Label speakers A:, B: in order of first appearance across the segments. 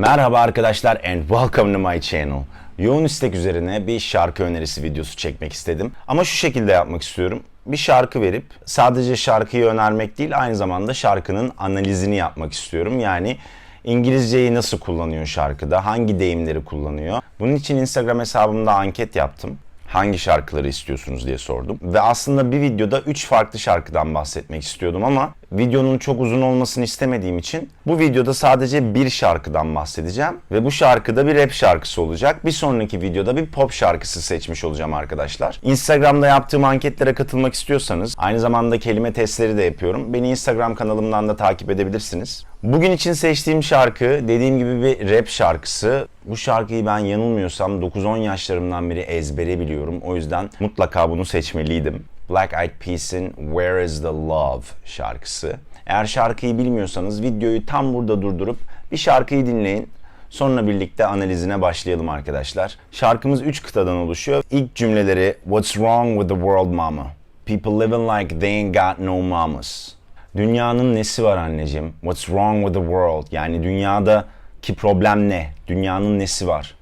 A: Merhaba arkadaşlar and welcome to my channel. Yoğun istek üzerine bir şarkı önerisi videosu çekmek istedim. Ama şu şekilde yapmak istiyorum. Bir şarkı verip sadece şarkıyı önermek değil aynı zamanda şarkının analizini yapmak istiyorum. Yani İngilizceyi nasıl kullanıyor şarkıda, hangi deyimleri kullanıyor. Bunun için Instagram hesabımda anket yaptım hangi şarkıları istiyorsunuz diye sordum. Ve aslında bir videoda 3 farklı şarkıdan bahsetmek istiyordum ama videonun çok uzun olmasını istemediğim için bu videoda sadece bir şarkıdan bahsedeceğim. Ve bu şarkıda bir rap şarkısı olacak. Bir sonraki videoda bir pop şarkısı seçmiş olacağım arkadaşlar. Instagram'da yaptığım anketlere katılmak istiyorsanız aynı zamanda kelime testleri de yapıyorum. Beni Instagram kanalımdan da takip edebilirsiniz. Bugün için seçtiğim şarkı dediğim gibi bir rap şarkısı. Bu şarkıyı ben yanılmıyorsam 9-10 yaşlarımdan beri ezbere biliyorum. O yüzden mutlaka bunu seçmeliydim. Black Eyed Peas'in Where Is The Love şarkısı. Eğer şarkıyı bilmiyorsanız videoyu tam burada durdurup bir şarkıyı dinleyin. Sonra birlikte analizine başlayalım arkadaşlar. Şarkımız 3 kıtadan oluşuyor. İlk cümleleri What's wrong with the world mama? People living like they ain't got no mamas. Dünyanın nesi var anneciğim? What's wrong with the world? Yani dünyadaki problem ne? Dünyanın nesi var?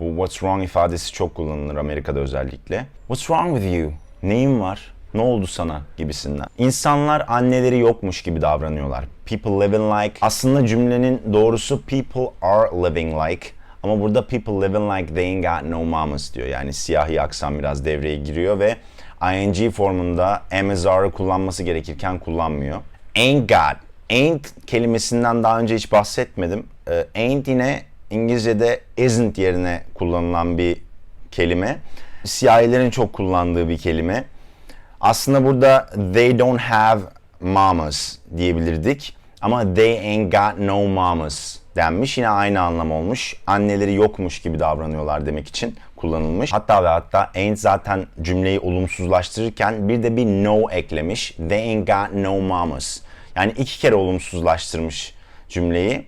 A: Bu what's wrong ifadesi çok kullanılır Amerika'da özellikle. What's wrong with you? Neyin var? Ne oldu sana gibisinden. İnsanlar anneleri yokmuş gibi davranıyorlar. People living like. Aslında cümlenin doğrusu people are living like. Ama burada people living like they ain't got no mamas diyor. Yani siyahi aksan biraz devreye giriyor ve ing formunda MSR'ı kullanması gerekirken kullanmıyor. Ain't got. Ain't kelimesinden daha önce hiç bahsetmedim. Ee, ain't yine İngilizce'de isn't yerine kullanılan bir kelime. Siyahilerin çok kullandığı bir kelime. Aslında burada they don't have mamas diyebilirdik. Ama they ain't got no mamas denmiş. Yine aynı anlam olmuş. Anneleri yokmuş gibi davranıyorlar demek için kullanılmış. Hatta ve hatta ain't zaten cümleyi olumsuzlaştırırken bir de bir no eklemiş. They ain't got no mamas. Yani iki kere olumsuzlaştırmış cümleyi.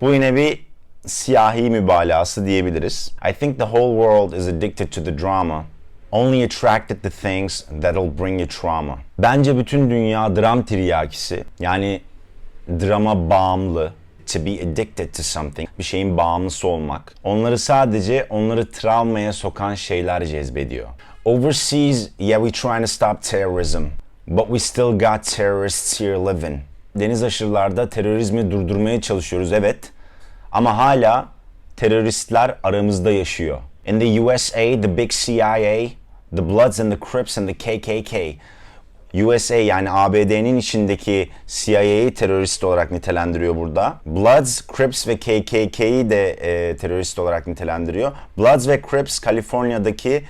A: Bu yine bir siyahi mübalağası diyebiliriz. I think the whole world is addicted to the drama. Only attracted to things that'll bring you trauma. Bence bütün dünya dram tiryakisi. Yani drama bağımlı. To be addicted to something. Bir şeyin bağımlısı olmak. Onları sadece onları travmaya sokan şeyler cezbediyor. Overseas, yeah we trying to stop terrorism. But we still got terrorists here living. Deniz aşırılarda terörizmi durdurmaya çalışıyoruz evet. Ama hala teröristler aramızda yaşıyor. In the USA, the big CIA, the Bloods and the Crips and the KKK. USA yani ABD'nin içindeki CIA'yı terörist olarak nitelendiriyor burada. Bloods, Crips ve KKK'yi de e, terörist olarak nitelendiriyor. Bloods ve Crips Kaliforniya'daki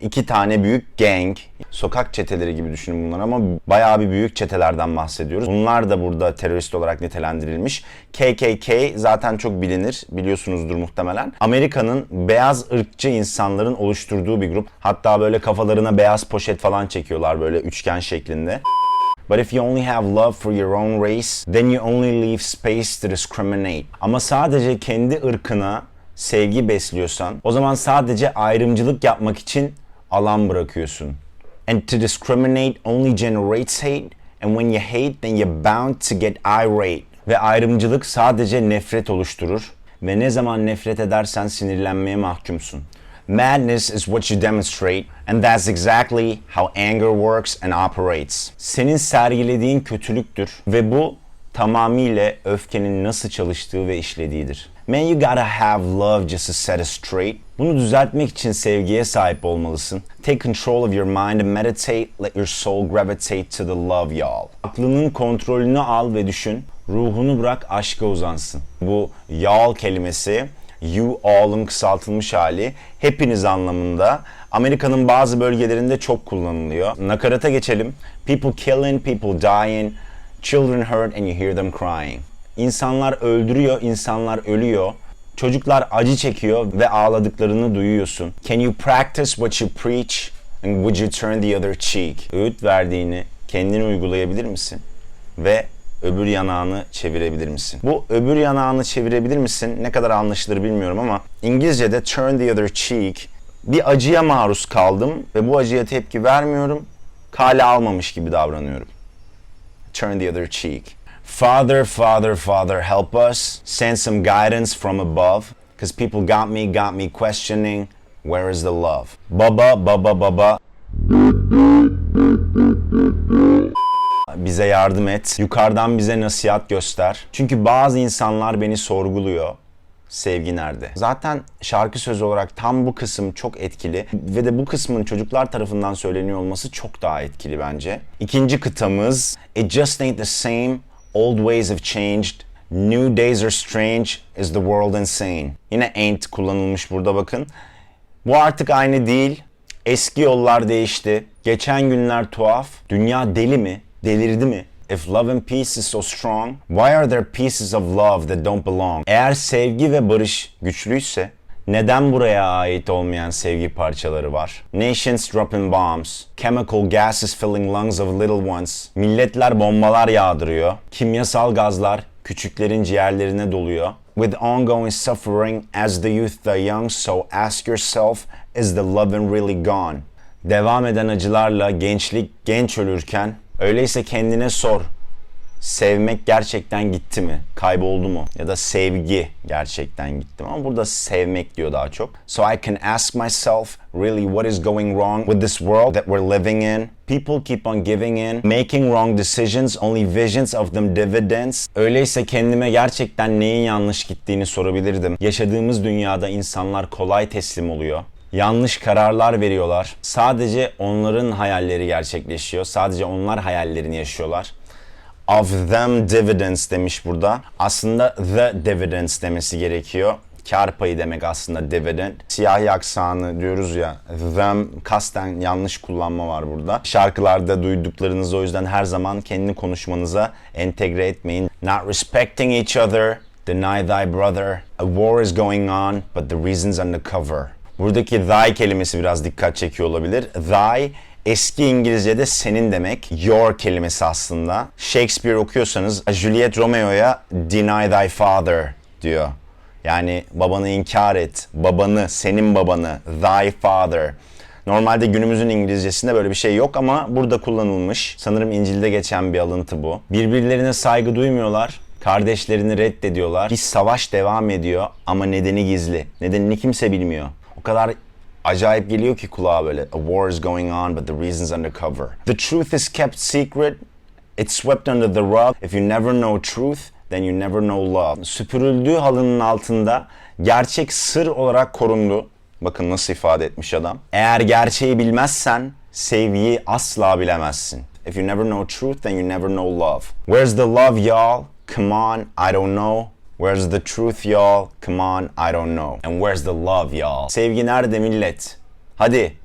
A: iki tane büyük gang, sokak çeteleri gibi düşünün bunlar ama bayağı bir büyük çetelerden bahsediyoruz. Bunlar da burada terörist olarak nitelendirilmiş. KKK zaten çok bilinir, biliyorsunuzdur muhtemelen. Amerika'nın beyaz ırkçı insanların oluşturduğu bir grup. Hatta böyle kafalarına beyaz poşet falan çekiyorlar böyle üçgen şeklinde. But if you only have love for your own race, then you only leave space to discriminate. Ama sadece kendi ırkına sevgi besliyorsan, o zaman sadece ayrımcılık yapmak için alan bırakıyorsun. And to discriminate only generates hate, and when you hate then you're bound to get irate. Ve ayrımcılık sadece nefret oluşturur ve ne zaman nefret edersen sinirlenmeye mahkumsun. Madness is what you demonstrate and that's exactly how anger works and operates. Senin sergilediğin kötülüktür ve bu tamamıyla öfkenin nasıl çalıştığı ve işlediğidir. Man you gotta have love just to set it straight. Bunu düzeltmek için sevgiye sahip olmalısın. Take control of your mind and meditate. Let your soul gravitate to the love y'all. Aklının kontrolünü al ve düşün. Ruhunu bırak aşka uzansın. Bu y'all kelimesi you all'ın kısaltılmış hali hepiniz anlamında Amerika'nın bazı bölgelerinde çok kullanılıyor. Nakarata geçelim. People killing, people dying, children hurt and you hear them crying. İnsanlar öldürüyor, insanlar ölüyor. Çocuklar acı çekiyor ve ağladıklarını duyuyorsun. Can you practice what you preach and would you turn the other cheek? Öğüt verdiğini kendin uygulayabilir misin? Ve öbür yanağını çevirebilir misin? Bu öbür yanağını çevirebilir misin? Ne kadar anlaşılır bilmiyorum ama İngilizce'de turn the other cheek bir acıya maruz kaldım ve bu acıya tepki vermiyorum. Kale almamış gibi davranıyorum. Turn the other cheek. Father, Father, Father, help us. Send some guidance from above. Because people got me, got me questioning. Where is the love? Baba, baba, baba. Bize yardım et. Yukarıdan bize nasihat göster. Çünkü bazı insanlar beni sorguluyor. Sevgi nerede? Zaten şarkı sözü olarak tam bu kısım çok etkili ve de bu kısmın çocuklar tarafından söyleniyor olması çok daha etkili bence. İkinci kıtamız It just ain't the same. Old ways have changed. New days are strange. Is the world insane? Yine ain't kullanılmış burada bakın. Bu artık aynı değil. Eski yollar değişti. Geçen günler tuhaf. Dünya deli mi? Delirdi mi? If love and peace is so strong, why are there pieces of love that don't belong? Eğer sevgi ve barış güçlüyse, neden buraya ait olmayan sevgi parçaları var? Nations dropping bombs, chemical gases filling lungs of little ones. Milletler bombalar yağdırıyor. Kimyasal gazlar küçüklerin ciğerlerine doluyor. With ongoing suffering as the youth the young, so ask yourself, is the loving really gone? Devam eden acılarla gençlik genç ölürken öyleyse kendine sor. Sevmek gerçekten gitti mi? Kayboldu mu? Ya da sevgi gerçekten gitti mi? Ama burada sevmek diyor daha çok. So I can ask myself really what is going wrong with this world that we're living in? People keep on giving in, making wrong decisions, only visions of them dividends. Öyleyse kendime gerçekten neyin yanlış gittiğini sorabilirdim. Yaşadığımız dünyada insanlar kolay teslim oluyor. Yanlış kararlar veriyorlar. Sadece onların hayalleri gerçekleşiyor. Sadece onlar hayallerini yaşıyorlar of them dividends demiş burada. Aslında the dividends demesi gerekiyor. Kar payı demek aslında dividend. Siyahi aksanı diyoruz ya. Them kasten yanlış kullanma var burada. Şarkılarda duyduklarınızı o yüzden her zaman kendi konuşmanıza entegre etmeyin. Not respecting each other. Deny thy brother. A war is going on but the reason's undercover. Buradaki thy kelimesi biraz dikkat çekiyor olabilir. Thy Eski İngilizce'de senin demek. Your kelimesi aslında. Shakespeare okuyorsanız Juliet Romeo'ya deny thy father diyor. Yani babanı inkar et. Babanı, senin babanı. Thy father. Normalde günümüzün İngilizcesinde böyle bir şey yok ama burada kullanılmış. Sanırım İncil'de geçen bir alıntı bu. Birbirlerine saygı duymuyorlar. Kardeşlerini reddediyorlar. Bir savaş devam ediyor ama nedeni gizli. Nedenini kimse bilmiyor. O kadar acayip geliyor ki kulağa böyle. A war is going on but the reason's undercover. The truth is kept secret. It's swept under the rug. If you never know truth, then you never know love. Süpürüldüğü halının altında gerçek sır olarak korundu. Bakın nasıl ifade etmiş adam. Eğer gerçeği bilmezsen sevgiyi asla bilemezsin. If you never know truth, then you never know love. Where's the love, y'all? Come on, I don't know. Where's the truth y'all? Come on, I don't know. And where's the love y'all? Sevgi nerede millet? Hadi.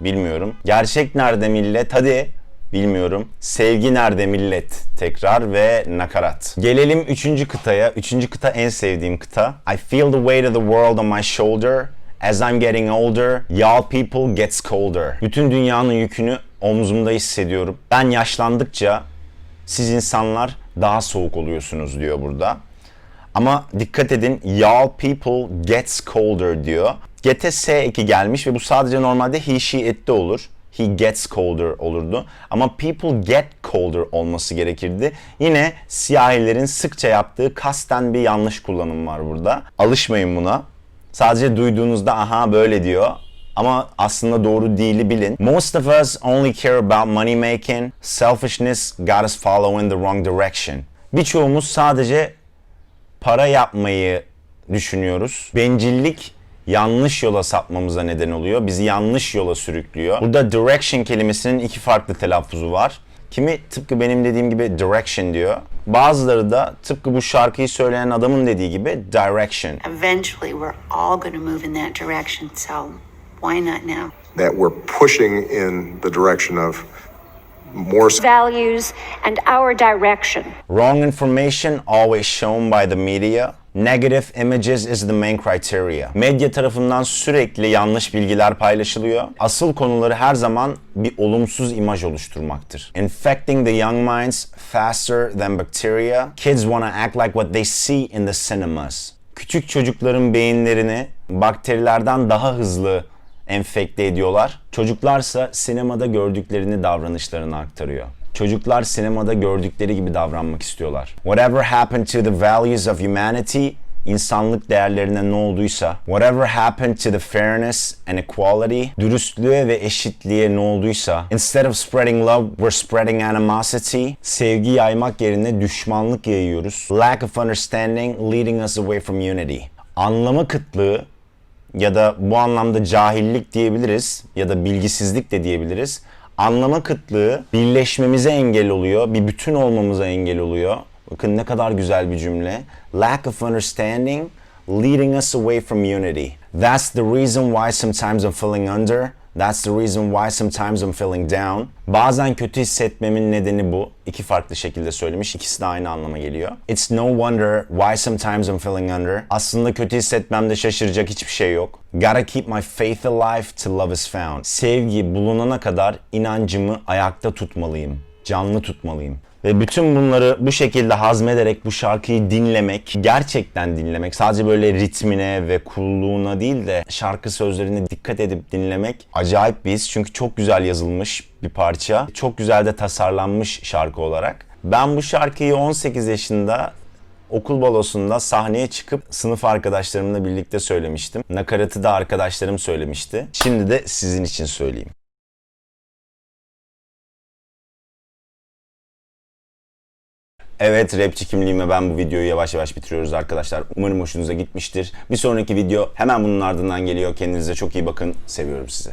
A: Bilmiyorum. Gerçek nerede millet? Hadi. Bilmiyorum. Sevgi nerede millet? Tekrar ve nakarat. Gelelim üçüncü kıtaya. Üçüncü kıta en sevdiğim kıta. I feel the weight of the world on my shoulder. As I'm getting older, y'all people gets colder. Bütün dünyanın yükünü omzumda hissediyorum. Ben yaşlandıkça siz insanlar daha soğuk oluyorsunuz diyor burada. Ama dikkat edin y'all people gets colder diyor. Get'e S eki gelmiş ve bu sadece normalde he, she, it'te olur. He gets colder olurdu. Ama people get colder olması gerekirdi. Yine siyahilerin sıkça yaptığı kasten bir yanlış kullanım var burada. Alışmayın buna. Sadece duyduğunuzda aha böyle diyor. Ama aslında doğru değili bilin. Most of us only care about money making. Selfishness got us following the wrong direction. Birçoğumuz sadece para yapmayı düşünüyoruz. Bencillik yanlış yola sapmamıza neden oluyor. Bizi yanlış yola sürüklüyor. Burada direction kelimesinin iki farklı telaffuzu var. Kimi tıpkı benim dediğim gibi direction diyor. Bazıları da tıpkı bu şarkıyı söyleyen adamın dediği gibi direction.
B: Eventually, we're all going to move in that direction. So why not now?
C: that we're pushing in the direction of more
D: values and our direction.
A: Wrong information always shown by the media. Negative images is the main criteria. Medya tarafından sürekli yanlış bilgiler paylaşılıyor. Asıl konuları her zaman bir olumsuz imaj oluşturmaktır. Infecting the young minds faster than bacteria. Kids wanna act like what they see in the cinemas. Küçük çocukların beyinlerini bakterilerden daha hızlı enfekte ediyorlar. Çocuklarsa sinemada gördüklerini davranışlarına aktarıyor. Çocuklar sinemada gördükleri gibi davranmak istiyorlar. Whatever happened to the values of humanity insanlık değerlerine ne olduysa, whatever happened to the fairness and equality, dürüstlüğe ve eşitliğe ne olduysa, instead of spreading love, we're spreading animosity, sevgi yaymak yerine düşmanlık yayıyoruz. Lack of understanding leading us away from unity. Anlama kıtlığı ya da bu anlamda cahillik diyebiliriz ya da bilgisizlik de diyebiliriz. Anlama kıtlığı birleşmemize engel oluyor, bir bütün olmamıza engel oluyor. Bakın ne kadar güzel bir cümle. Lack of understanding leading us away from unity. That's the reason why sometimes I'm feeling under. That's the reason why sometimes I'm feeling down. Bazen kötü hissetmemin nedeni bu. İki farklı şekilde söylemiş. İkisi de aynı anlama geliyor. It's no wonder why sometimes I'm feeling under. Aslında kötü hissetmemde şaşıracak hiçbir şey yok. Gotta keep my faith alive till love is found. Sevgi bulunana kadar inancımı ayakta tutmalıyım. Canlı tutmalıyım. Ve bütün bunları bu şekilde hazmederek bu şarkıyı dinlemek, gerçekten dinlemek, sadece böyle ritmine ve kulluğuna değil de şarkı sözlerine dikkat edip dinlemek acayip bir his. Çünkü çok güzel yazılmış bir parça. Çok güzel de tasarlanmış şarkı olarak. Ben bu şarkıyı 18 yaşında okul balosunda sahneye çıkıp sınıf arkadaşlarımla birlikte söylemiştim. Nakaratı da arkadaşlarım söylemişti. Şimdi de sizin için söyleyeyim. Evet rapçi kimliğime ben bu videoyu yavaş yavaş bitiriyoruz arkadaşlar. Umarım hoşunuza gitmiştir. Bir sonraki video hemen bunun ardından geliyor. Kendinize çok iyi bakın. Seviyorum sizi.